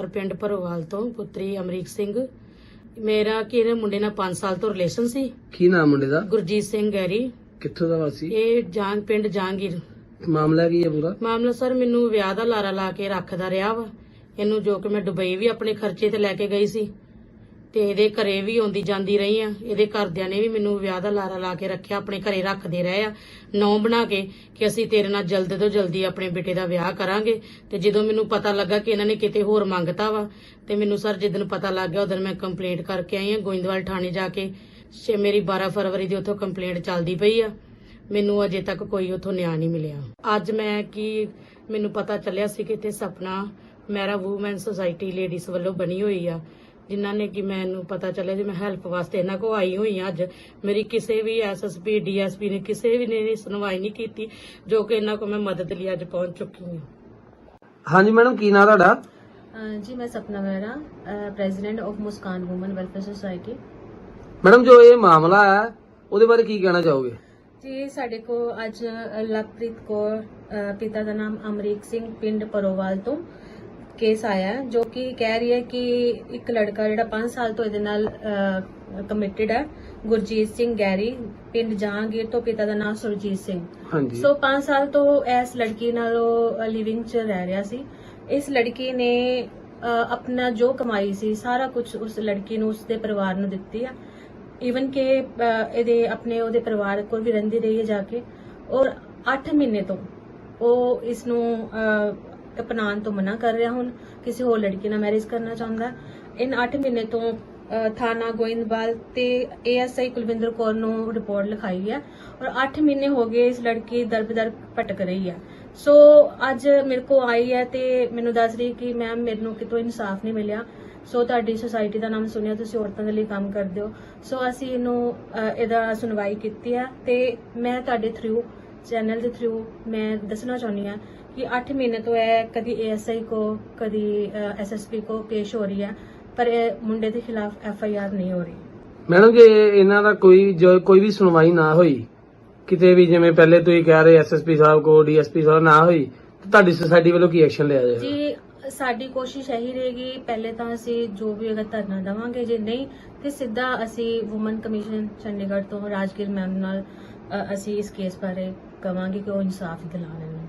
ਔਰ ਪਿੰਡ ਭਰੋਵਾਲ ਤੋਂ ਪੁੱਤਰੀ ਅਮਰੀਕ ਸਿੰਘ ਮੇਰਾ ਕਿਹੜੇ ਮੁੰਡੇ ਨਾਲ 5 ਸਾਲ ਤੋਂ ਰਿਲੇਸ਼ਨ ਸੀ। ਕੀ ਨਾਮ ਮੁੰਡੇ ਦਾ? ਗੁਰਜੀਤ ਸਿੰਘ ਗੈਰੀ ਕਿੱਥੋਂ ਦਾ ਵਾਸੀ? ਇਹ ਜਾਨ ਪਿੰਡ ਜਾਂਗੀਰ ਮਾਮਲਾ ਕੀ ਹੈ ਪੂਰਾ? ਮਾਮਲਾ ਸਰ ਮੈਨੂੰ ਵਿਆਹ ਦਾ ਲਾਰਾ ਲਾ ਕੇ ਰੱਖਦਾ ਰਿਹਾ ਵਾ। ਇਹਨੂੰ ਜੋ ਕਿ ਮੈਂ ਦੁਬਈ ਵੀ ਆਪਣੇ ਖਰਚੇ ਤੇ ਲੈ ਕੇ ਗਈ ਸੀ। ਤੇ ਇਹਦੇ ਘਰੇ ਵੀ ਆਉਂਦੀ ਜਾਂਦੀ ਰਹੀ ਆ। ਇਹਦੇ ਘਰਦਿਆਂ ਨੇ ਵੀ ਮੈਨੂੰ ਵਿਆਹ ਦਾ ਲਾਰਾ ਲਾ ਕੇ ਰੱਖਿਆ, ਆਪਣੇ ਘਰੇ ਰੱਖਦੇ ਰਹੇ ਆ। ਨੌ ਬਣਾ ਕੇ ਕਿ ਅਸੀਂ ਤੇਰੇ ਨਾਲ ਜਲਦ ਤੋਂ ਜਲਦੀ ਆਪਣੇ ਬੇਟੇ ਦਾ ਵਿਆਹ ਕਰਾਂਗੇ। ਤੇ ਜਦੋਂ ਮੈਨੂੰ ਪਤਾ ਲੱਗਾ ਕਿ ਇਹਨਾਂ ਨੇ ਕਿਤੇ ਹੋਰ ਮੰਗਤਾ ਵਾ, ਤੇ ਮੈਨੂੰ ਸਰ ਜਿੱਦਨ ਪਤਾ ਲੱਗ ਗਿਆ, ਉਦੋਂ ਮੈਂ ਕੰਪਲੇਂਟ ਕਰਕੇ ਆਈ ਆ, ਗੋਇੰਦਵਾਲ ਥਾਣੇ ਜਾ ਕੇ। ਮੇਰੀ 12 ਫਰਵਰੀ ਦੀ ਉੱਥੋਂ ਕੰਪਲੇਂਟ ਚੱਲਦੀ ਪਈ ਆ। ਮੈਨੂੰ ਅਜੇ ਤੱਕ ਕੋਈ ਉਥੋਂ ਨਿਆਂ ਨਹੀਂ ਮਿਲਿਆ। ਅੱਜ ਮੈਂ ਕੀ, ਮੈਨੂੰ ਪਤਾ ਚੱਲਿਆ ਸੀ ਕਿ ਇੱਥੇ ਸਪਨਾ, ਮੈਰਾ ਵੂਮਨ ਸੁਸਾਇਟੀ ਲੇਡੀਜ਼ ਵੱਲੋਂ ਬਣੀ ਹੋਈ ਆ। ਜਿਨ੍ਹਾਂ ਨੇ ਕਿ ਮੈਨੂੰ ਪਤਾ ਚੱਲਿਆ ਜੀ ਮੈਂ ਹੈਲਪ ਵਾਸਤੇ ਇਹਨਾਂ ਕੋ ਆਈ ਹੋਈ ਆ ਅੱਜ ਮੇਰੀ ਕਿਸੇ ਵੀ ਐਸਐਸਪੀ ਡੀਐਸਪੀ ਨੇ ਕਿਸੇ ਵੀ ਨੇ ਸੁਣਵਾਈ ਨਹੀਂ ਕੀਤੀ ਜੋ ਕਿ ਇਹਨਾਂ ਕੋ ਮੈਂ ਮਦਦ ਲਈ ਅੱਜ ਪਹੁੰਚ ਚੁੱਕੀ ਹਾਂ ਹਾਂਜੀ ਮੈਡਮ ਕੀ ਨਾਮ ਤੁਹਾਡਾ? ਜੀ ਮੈਂ Sapna Mehra president of Muskan women welfare society madam ਜੋ ਇਹ ਮਾਮਲਾ ਹੈ ਉਹਦੇ ਬਾਰੇ ਕੀ ਕਹਿਣਾ ਚਾਹੋਗੇ? ਜੀ ਸਾਡੇ ਕੋ ਅੱਜ ਲਵਪ੍ਰੀਤ ਕੌਰ ਪਿਤਾ ਦਾ ਨਾਮ ਅਮਰੀਕ ਸਿੰਘ ਪਿੰਡ ਪਰੋਵਾਲ ਤੋਂ। ਕੇਸ ਆਇਆ ਜੋ ਕਿ ਕਹਿ ਰਹੀ ਹੈ ਕਿ ਇੱਕ ਲੜਕਾ ਜਿਹੜਾ 5 ਸਾਲ ਤੋਂ ਇਹਦੇ ਨਾਲ ਕਮਿਟਡ ਹੈ ਗੁਰਜੀਤ ਸਿੰਘ ਗੈਰੀ ਪਿੰਡ ਜਹਾਂਗੀਰ ਤੋਂ ਪਿਤਾ ਦਾ ਨਾਮ ਸੁਰਜੀਤ ਸਿੰਘ। ਹਾਂਜੀ। ਸੋ 5 ਸਾਲ ਤੋਂ ਇਸ ਲੜਕੀ ਨਾਲ ਉਹ ਲਿਵਿੰਗ ਚ ਰਹਿ ਰਿਹਾ ਸੀ। ਇਸ ਲੜਕੀ ਨੇ ਆਪਣਾ ਜੋ ਕਮਾਈ ਸੀ ਸਾਰਾ ਕੁਝ ਉਸ ਲੜਕੀ ਨੂੰ ਉਸਦੇ ਪਰਿਵਾਰ ਨੂੰ ਦਿੱਤੀ ਆ। ਈਵਨ ਕਿ ਇਹਦੇ ਆਪਣੇ ਉਹਦੇ ਪਰਿਵਾਰ ਕੋਲ ਵੀ ਰਹਿੰਦੀ ਰਹੀ ਹੈ ਜਾ ਕੇ। ਔਰ 8 ਮਹੀਨੇ ਤੋਂ ਉਹ ਇਸ ਨੂੰ ਅਪਣਾਉਣ ਤੋਂ ਮਨਾ ਕਰ ਰਿਹਾ ਹੁਣ, ਕਿਸੇ ਹੋਰ ਲੜਕੀ ਨਾਲ ਮੈਰਿਜ ਕਰਨਾ ਚਾਹੁੰਦਾ। ਇਨ 8 ਮਹੀਨੇ ਤੋਂ ਥਾਣਾ ਗੋਇੰਦਵਾਲ ਤੇ ਏਐਸਆਈ ਕੁਲਵਿੰਦਰ ਕੌਰ ਨੂੰ ਰਿਪੋਰਟ ਲਿਖਾਈ ਹੈ ਔਰ 8 ਮਹੀਨੇ ਹੋ ਗਏ ਇਸ ਲੜਕੀ ਦਰਬਦਰ ਭਟਕ ਰਹੀ ਹੈ ਸੋ ਅੱਜ ਮੇਰੇ ਕੋ ਆਈ ਹੈ ਤੇ ਮੈਨੂੰ ਦੱਸ ਰਹੀ ਕਿ ਮੈਮ ਮੈਨੂੰ ਕਿਤੋਂ ਇਨਸਾਫ ਨਹੀਂ ਮਿਲਿਆ। ਸੋ ਤੁਹਾਡੀ ਸੁਸਾਇਟੀ ਦਾ ਨਾਮ ਸੁਣਿਆ, ਤੁਸੀਂ ਔਰਤਾਂ ਦੇ ਲਈ ਕੰਮ ਕਰਦੇ ਹੋ। ਸੋ ਅਸੀਂ ਇਹਨੂੰ ਇਹਦਾ ਸੁਣਵਾਈ ਕੀਤੀ ਹੈ ਤੇ ਮੈਂ ਤੁਹਾਡੇ ਥਰੂ ਚੈਨਲ ਦੇ ਥਰੂ ਮੈਂ ਦੱਸਣਾ ਚਾਹੁੰਦੀ ਹਾਂ ਕਿ 8 ਮਹੀਨੇ ਤੋਂ ਇਹ ਕਦੀ ਏਐਸਆਈ ਕੋ ਕਦੀ ਐਸਐਸਪੀ ਕੋ ਪੇਸ਼ ਹੋ ਰਹੀ ਹੈ ਪਰ ਇਹ ਮੁੰਡੇ ਦੇ ਖਿਲਾਫ ਐਫਆਈਆਰ ਨਹੀਂ ਹੋ ਰਹੀ। ਮੈਡਮ ਜੇ ਇਹਨਾਂ ਦਾ ਕੋਈ ਜੋ ਕੋਈ ਵੀ ਸੁਣਵਾਈ ਨਾ ਹੋਈ ਕਿਤੇ ਵੀ ਜਿਵੇਂ ਪਹਿਲੇ ਤੁਸੀਂ ਕਹਿ ਰਹੇ ਐਸਐਸਪੀ ਸਾਹਿਬ ਕੋ ਡੀਐਸਪੀ ਸਾਹਿਬ ਨਾ ਹੋਈ ਤਾਂ ਤੁਹਾਡੀ ਸੁਸਾਇਟੀ ਵੱਲੋਂ ਕੀ ਐਕਸ਼ਨ ਲਿਆ ਜਾਏਗਾ? ਜੀ ਸਾਡੀ ਕੋਸ਼ਿਸ਼ ਇਹੀ ਰਹੇਗੀ ਪਹਿਲੇ ਤਾਂ ਅਸੀਂ ਜੋ ਵੀ ਅਗਰ ਧਰਨਾ ਦੇਵਾਂਗੇ ਜੇ ਨਹੀਂ ਤੇ ਸਿੱਧਾ ਅਸੀਂ ਔਮਨ ਕਮਿਸ਼ਨ ਚੰਡੀਗੜ੍ਹ ਤੋਂ ਰਾਜਗੀਰ ਮੈਮ ਨਾਲ ਅਸੀਂ ਇਸ ਕੇਸ ਬਾਰੇ ਕਵਾਂਗੇ ਕਿ ਉਹ ਇਨਸਾਫ ਦਿਲਾਉਣ ਇਹਨੂੰ